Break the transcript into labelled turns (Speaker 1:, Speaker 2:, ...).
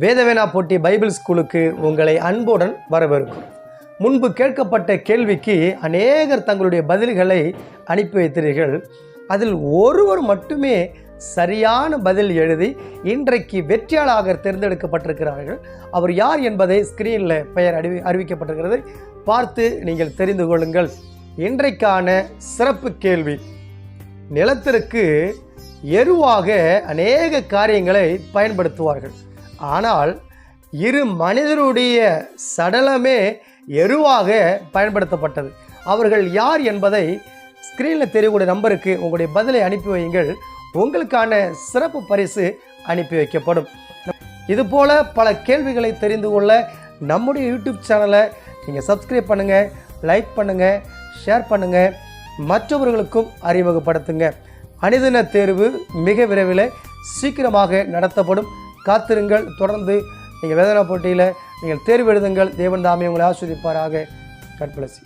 Speaker 1: வேதவேனா போட்டி பைபிள் ஸ்கூலுக்கு உங்களை அன்புடன் வரவேற்கும். முன்பு கேட்கப்பட்ட கேள்விக்கு அநேகர் தங்களுடைய பதில்களை அனுப்பி வைத்தீர்கள். அதில் ஒருவர் மட்டுமே சரியான பதில் எழுதி இன்றைக்கு வெற்றியாளராக தேர்ந்தெடுக்கப்பட்டிருக்கிறார்கள். அவர் யார் என்பதை ஸ்கிரீனில் பெயர் அறிவி அறிவிக்கப்பட்டிருக்கிறது. பார்த்து நீங்கள் தெரிந்து கொள்ளுங்கள். இன்றைக்கான சிறப்பு கேள்வி. நிலத்திற்கு எருவாக அநேக காரியங்களை பயன்படுத்துவார்கள். ஆனால் இரு மனிதருடைய சடலமே எருவாக பயன்படுத்தப்பட்டது. அவர்கள் யார் என்பதை ஸ்க்ரீனில் தெரியக்கூடிய நம்பருக்கு உங்களுடைய பதிலை அனுப்பி வையுங்கள். உங்களுக்கான சிறப்பு பரிசு அனுப்பி வைக்கப்படும். இதுபோல பல கேள்விகளை தெரிந்து கொள்ள நம்முடைய யூடியூப் சேனலை நீங்கள் சப்ஸ்கிரைப் பண்ணுங்கள் லைக் பண்ணுங்கள் ஷேர் பண்ணுங்கள் மற்றவர்களுக்கும் அறிமுகப்படுத்துங்க. அணிதின தேர்வு மிக விரைவில் சீக்கிரமாக நடத்தப்படும். காத்திருங்கள். தொடர்ந்து நீங்கள் வேதனா போட்டியில் நீங்கள் தேர்வு எழுதுங்கள். தேவன் தாமே உங்களை ஆஸ்வதிப்பாராக கட்பிளசி